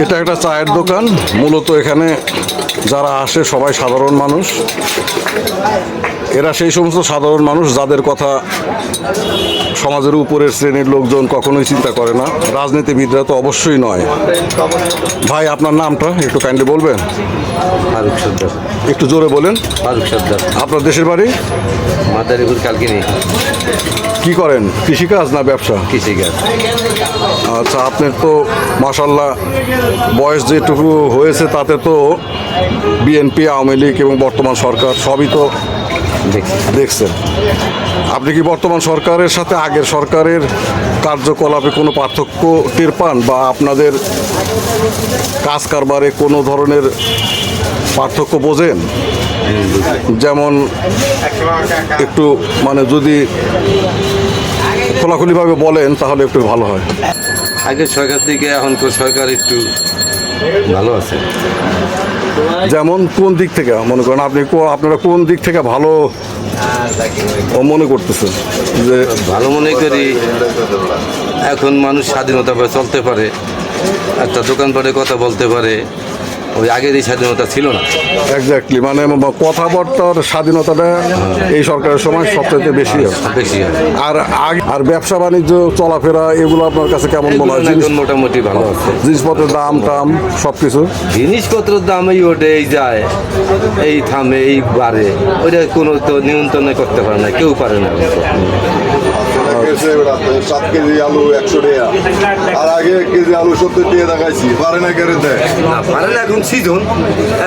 এটা একটা চায়ের দোকান মূলত এখানে যারা আসে সবাই সাধারণ মানুষ। এরা সেই সমস্ত সাধারণ মানুষ যাদের কথা সমাজের উপরের শ্রেণির লোকজন কখনোই চিন্তা করে না। রাজনীতিবিদরা তো অবশ্যই নয়। ভাই আপনার নামটা একটু কাইন্ডলি বলবেন? ফারুক সর্দার। একটু জোরে বলেন। ফারুক সর্দার। আপনার দেশের বাড়ি? মাদারীপুর কালকিনি। কি করেন? কৃষিকাজ না ব্যবসা? কৃষিকাজ। আচ্ছা আপনার তো মাসাল্লাহ বয়স যেটুকু হয়েছে তাতে তো বিএনপি আওয়ামী লীগ এবং বর্তমান সরকার সবই তো দেখছি। দেখছেন। আপনি কি বর্তমান সরকারের সাথে আগের সরকারের কার্যকলাপে কোনো পার্থক্য টের পান বা আপনাদের কাজ কারবারে কোনো ধরনের পার্থক্য বোঝেন? যেমন একটু মানে যদি খোলাখুলিভাবে বলেন তাহলে একটু ভালো হয়। আগের সরকার থেকে এখনকার সরকার একটু ভালো আছে। যেমন কোন দিক থেকে? মনে করেন আপনি আপনারা কোন দিক থেকে ভালো মনে করতেছেন? যে ভালো মনে করি এখন মানুষ স্বাধীনতা চলতে পারে। একটা দোকানপাটে কথা বলতে পারে। ওই আগের এই স্বাধীনতা ছিল না। এক্স্যাক্টলি মানে কথাবার্তার স্বাধীনতাটা এই সরকারের সময় সবচেয়ে বেশি বেশি আর আগ- আর ব্যবসা বাণিজ্য চলাফেরা এগুলো আপনার কাছে কেমন মনে হয়? জিনিস মোটামুটি ভালো জিনিসপত্রের দাম টাম সব কিছু জিনিসপত্রের দাম এই ওঠে এই যায় এই থামে এই বাড়ে। ওইটা কোনো তো নিয়ন্ত্রণে করতে পারে না কেউ পারে না। ওটা সাত কেজি আলু একশো টাকা। আর আগে এক কেজি আলু সত্তর টাকা দেখাইছি পারে না কেড়ে দেয় পারে না এখন সিজন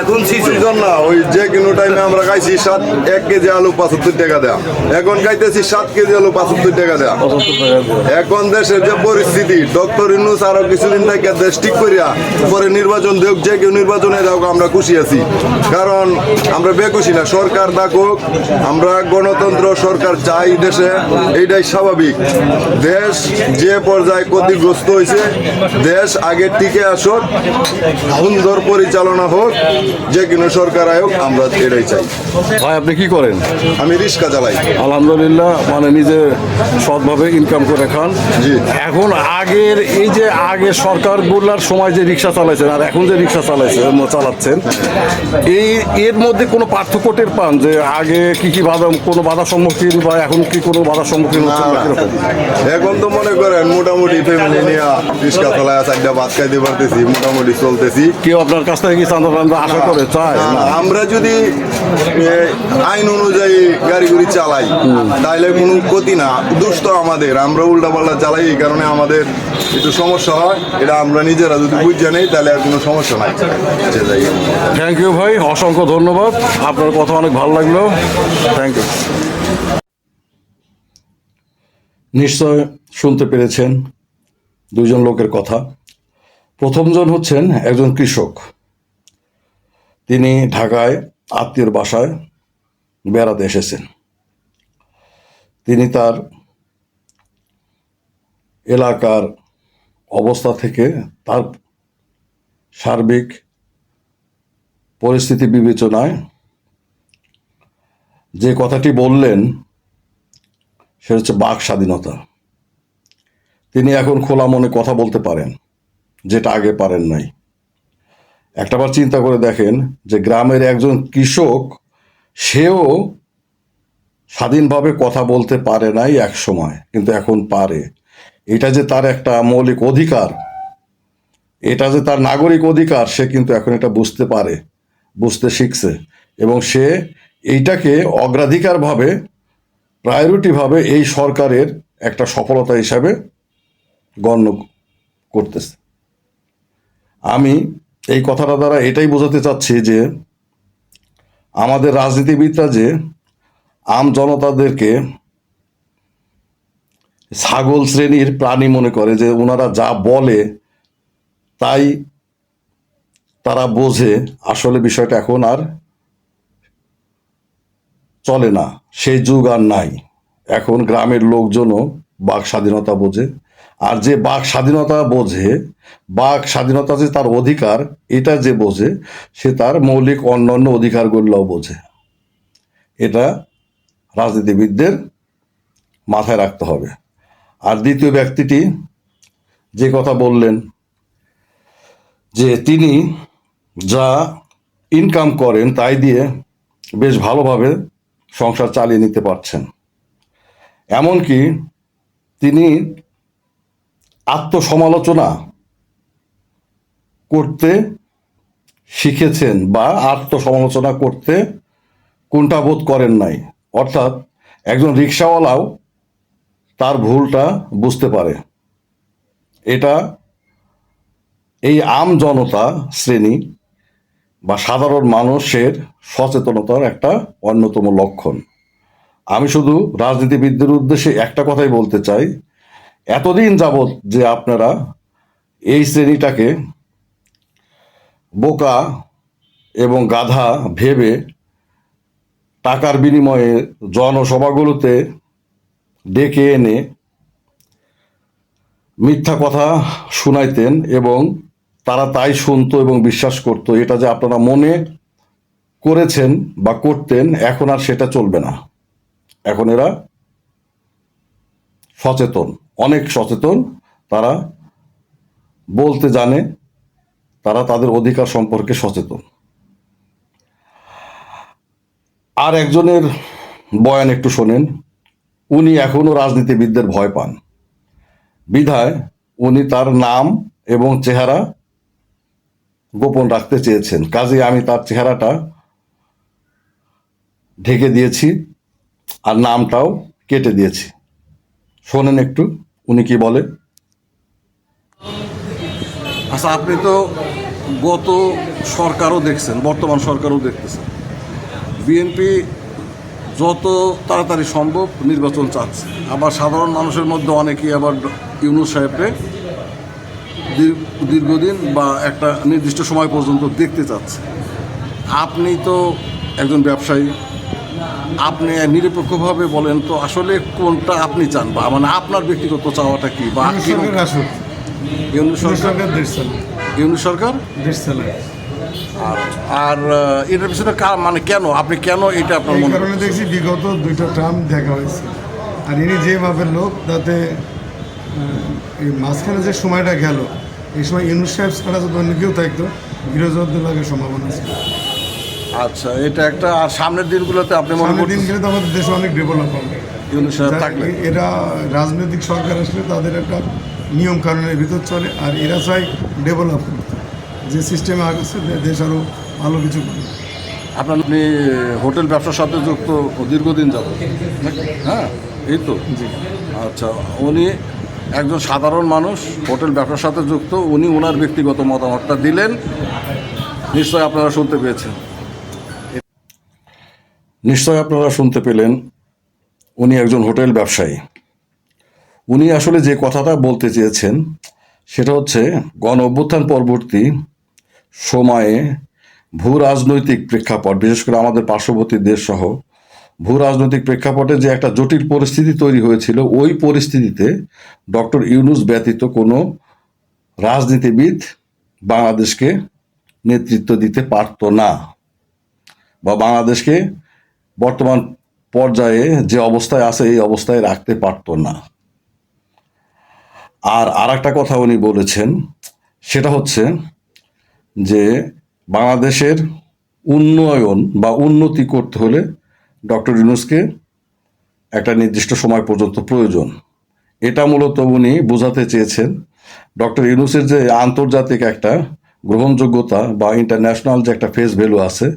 এখন সিজন সিজন না ওই যে কোনো টাইমে আমরা খাইছি সাত এক কেজি আলু পঁচাত্তর টাকা দেয়া। এখন খাইতেছি সাত কেজি আলু পঁচাত্তর টাকা দেয়া। এখন দেশের যে পরিস্থিতি ডক্টর ইনুস আরও কিছুদিন থেকে দেশ ঠিক করিয়া পরে নির্বাচন দেখ যে কেউ নির্বাচনে যাক আমরা খুশি আছি। কারণ আমরা বেকুশি না সরকার ডাকুক আমরা গণতন্ত্র সরকার চাই দেশে এইটাই স্বাভাবিক। দেশ যে পর্যায়ে ক্ষতিগ্রস্ত হয়েছে দেশ আগে টিকে আসুক সুন্দর পরিচালনা হোক যে কোনো সরকার আয়োগ আমরা এটাই চাই। ভাই আপনি কি করেন? আমি রিক্সা চালাই। আলহামদুলিল্লাহ মানে নিজে সৎভাবে ইনকাম করে খান। জি। এখন আগের এই যে আগে সরকারগুলোর সময় যে রিক্সা চালাইছেন আর এখন যে রিক্সা চালাইছেন চালাচ্ছেন এই এর মধ্যে কোনো পার্থক্য টের পান যে আগে কি কি বাধা কোনো বাধা সম্মুখীন বা এখন কি কোনো বাধার সম্মুখীন কীরকম? এখন তো মনে করেন মোটামুটি ফ্যামিলি নিয়ে রিক্সা চালায় চারটা ভাত খাইতে পারতেছি মোটামুটি চলতেছি। কেউ আপনার কাছ থেকে কি টান্দা আশা করে? চায়। আমরা যদি আইন অনুযায়ী গাড়ি গুড়ি চালাই তাহলে কোনো ক্ষতি না। দুষ্ট আমাদের আমরা উল্টা পাল্টা চালাই এই কারণে আমাদের একটু সমস্যা হয়। এটা আমরা নিজেরা যদি বুঝে নেই তাহলে আর কোনো সমস্যা নাই। থ্যাংক ইউ ভাই অসংখ্য ধন্যবাদ। আপনার কথা অনেক ভালো লাগল। থ্যাংক ইউ নিশ্চয় শুনতে পেরেছেন দুইজন লোকের কথা। প্রথমজন হচ্ছেন একজন কৃষক। তিনি ঢাকায় আত্মীয়র বাসায় বেড়াতে এসেছেন। তিনি তার এলাকার অবস্থা থেকে তার সার্বিক পরিস্থিতি বিবেচনায় যে কথাটি বললেন সেটা হচ্ছে বাক স্বাধীনতা। তিনি এখন খোলা মনে কথা বলতে পারেন, যেটা আগে পারেন নাই। একটাবার চিন্তা করে দেখেন যে গ্রামের একজন কৃষক, সেও স্বাধীনভাবে কথা বলতে পারে নাই এক সময়, কিন্তু এখন পারে। এটা যে তার একটা মৌলিক অধিকার, এটা যে তার নাগরিক অধিকার, সে কিন্তু এখন এটা বুঝতে পারে, বুঝতে শিখছে। এবং সে এইটাকে অগ্রাধিকারভাবে প্রায়োরিটিভাবে এই সরকারের একটা সফলতা হিসাবে গণ্য করতেছে। আমি এই কথাটা দ্বারা এটাই বোঝাতে চাচ্ছি যে আমাদের রাজনীতিবিদরা যে আম জনতাদেরকে ছাগল শ্রেণির প্রাণী মনে করে যে ওনারা যা বলে তাই তারা বোঝে, আসলে বিষয়টা এখন আর চলে না। সেই যুগ আর নাই। এখন গ্রামের লোকজনও বাক স্বাধীনতা বোঝে। আর যে বাক স্বাধীনতা বোঝে, বাক স্বাধীনতা যে তার অধিকার, এটা যে বোঝে, সে তার মৌলিক অন্যান্য অধিকারগুলোও বোঝে। এটা রাজনীতিবিদদের মাথায় রাখতে হবে। আর দ্বিতীয় ব্যক্তিটি যে কথা বললেন, যে তিনি যা ইনকাম করেন তাই দিয়ে বেশ ভালোভাবে সংসার চালিয়ে নিতে পারছেন। এমনকি তিনি আত্মসমালোচনা করতে শিখেছেন বা আত্মসমালোচনা করতে কুণ্ঠাবোধ করেন নাই। অর্থাৎ একজন রিক্সাওয়ালাও তার ভুলটা বুঝতে পারে। এটা এই আম জনতা শ্রেণি বা সাধারণ মানুষের সচেতনতার একটা অন্যতম লক্ষণ। আমি শুধু রাজনীতিবিদদের উদ্দেশ্যে একটা কথাই বলতে চাই। এতদিন যাবৎ যে আপনারা এই শ্রেণীটাকে বোকা এবং গাধা ভেবে টাকার বিনিময়ে জনসভাগুলোতে ডেকে এনে মিথ্যা কথা শুনাইতেন এবং তারা তাই শুনতো এবং বিশ্বাস করতো, এটা যে আপনারা মনে করেছেন বা করতেন, এখন আর সেটা চলবে না। এখন এরা সচেতন, অনেক সচেতন। তারা বলতে জানে, তারা তাদের অধিকার সম্পর্কে সচেতন। আর একজনের বয়ান একটু শোনেন, উনি এখনও রাজনীতিবিদদের ভয় পান। বিধায় উনি তার নাম এবং চেহারা গোপন রাখতে চেয়েছেন। কাজে আমি তার চেহারাটা ঢেকে দিয়েছি আর নামটাও কেটে দিয়েছি। শোনেন একটু, উনি কি বলে? আচ্ছা আপনি তো গত সরকারও দেখছেন, বর্তমান সরকারও দেখতেছেন। বিএনপি যত তাড়াতাড়ি সম্ভব নির্বাচন চাচ্ছে। আবার সাধারণ মানুষের মধ্যে অনেকেই আবার ইউনুস সাহেবকে দীর্ঘদিন বা একটা নির্দিষ্ট সময় পর্যন্ত দেখতে চাচ্ছে। আপনি তো একজন ব্যবসায়ী। আপনি নিরপেক্ষভাবে বলেন তো আসলে কোনটা আপনি চান বা মানে আপনার ব্যক্তিগত চাওয়াটা কি বা ইউনুস সরকার ইউনুস সরকার? আর এটার পিছনে মানে কেন? আপনি কেন এটা আপনার মনে দেখছি বিগত দুইটা ট্রাম দেখা হয়েছে। আর ইনি যেভাবে লোক তাতে এই মাঝখানে যে সময়টা গেল এই সময় ইউনুস সাহেব ছাড়া যদি অন্য কেউ থাকতো বিরোধী লাগার সম্ভাবনা ছিল। আচ্ছা এটা একটা আর সামনের দিনগুলোতে আপনি মনে সামনের দিন গেলে তো আমাদের দেশে অনেক ডেভেলপ হবে। ইউনুস সাহেব থাকলে। এরা রাজনৈতিক সরকার আসলে তাদের একটা নিয়ম কানুনের ভিতর চলে আর এরা চাই ডেভেলপ করতে যে সিস্টেমে আগেছে দেশ আরও ভালো কিছু করবে। আপনার আপনি হোটেল ব্যবসার সাথে যুক্ত দীর্ঘদিন যাব হ্যাঁ এই তো। জি। আচ্ছা উনি একজন সাধারণ মানুষ, হোটেল ব্যবসার সাথে যুক্ত, উনি ওনার ব্যক্তিগত মতামতটা দিলেন। নিশ্চয় আপনারা শুনতে পেয়েছেন। নিশ্চয় আপনারা শুনতে পেলেন, উনি একজন হোটেল ব্যবসায়ী। উনি আসলে যে কথাটা বলতে চেয়েছেন, সেটা হচ্ছে, গণ অভ্যুত্থান পরবর্তী সময়ে ভূ রাজনৈতিক প্রেক্ষাপট, বিশেষ করে আমাদের পার্শ্ববর্তী দেশ সহ ভূ রাজনৈতিক প্রেক্ষাপটে যে একটা জটিল পরিস্থিতি তৈরি হয়েছিল, ওই পরিস্থিতিতে ডক্টর ইউনুস ব্যতীত কোনো রাজনীতিবিদ বাংলাদেশকে নেতৃত্ব দিতে পারত না বা বাংলাদেশকে বর্তমান পর্যায়ে যে অবস্থায় আছে, এই অবস্থায় রাখতে পারত না। আর আর একটা কথা উনি বলেছেন, সেটা হচ্ছে যে বাংলাদেশের উন্নয়ন বা উন্নতি করতে হলে ডক্টর ইউনুসকে একটা নির্দিষ্ট সময় পর্যন্ত প্রয়োজন। এটা মূলত উনি বোঝাতে চেয়েছেন। ডক্টর ইউনুসের যে আন্তর্জাতিক একটা গ্রহণযোগ্যতা বা ইন্টারন্যাশনাল যে একটা ফেস ভ্যালু আছে,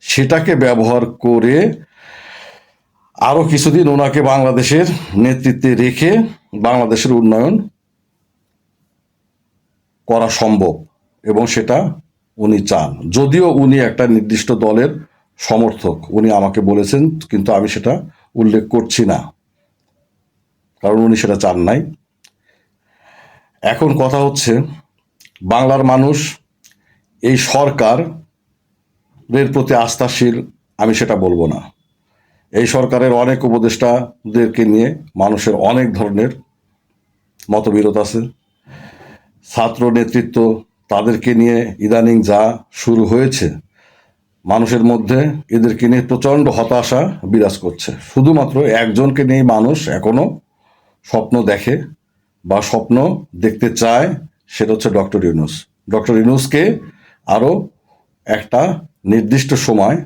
সেটাকে ব্যবহার করে আরও কিছুদিন ওনাকে বাংলাদেশের নেতৃত্বে রেখে বাংলাদেশের উন্নয়ন করা সম্ভব এবং সেটা উনি চান। যদিও উনি একটা নির্দিষ্ট দলের সমর্থক। উনি আমাকে বলেছেন, কিন্তু আমি সেটা উল্লেখ করছি না। কারণ উনি সেটা চান নাই। এখন কথা হচ্ছে, বাংলার মানুষ, এই সরকারের প্রতি আস্থাশীল, আমি সেটা বলব না। এই সরকারের অনেক উপদেষ্টাদেরকে নিয়ে মানুষের অনেক ধরনের মতবিরোধ আছে। ছাত্র নেতৃত্ব তাদেরকে নিয়ে ইদানিং যা শুরু হয়েছে মানুষের মধ্যে এদেরকে নিয়ে প্রচণ্ড হতাশা বিরাজ করছে। শুধুমাত্র একজনকে নিয়ে মানুষ এখনও স্বপ্ন দেখে বা স্বপ্ন দেখতে চায় সেটা হচ্ছে ডক্টর ইউনুস। ডক্টর ইউনুসকে আরও একটা নির্দিষ্ট সময়,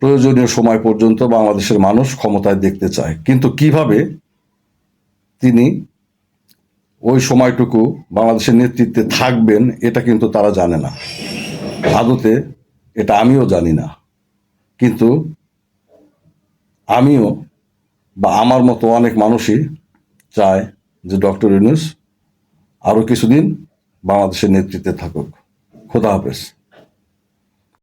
প্রয়োজনীয় সময় পর্যন্ত বাংলাদেশের মানুষ ক্ষমতায় দেখতে চায়। কিন্তু কীভাবে তিনি ওই সময়টুকু বাংলাদেশের নেতৃত্বে থাকবেন, এটা কিন্তু তারা জানে না। আদতে এটা আমিও জানি না। কিন্তু আমিও বা আমার মতো অনেক মানুষই চায় যে ডক্টর ইউনুস আরও কিছুদিন বাংলাদেশের নেতৃত্বে থাকুক। খোদা হাফেজ।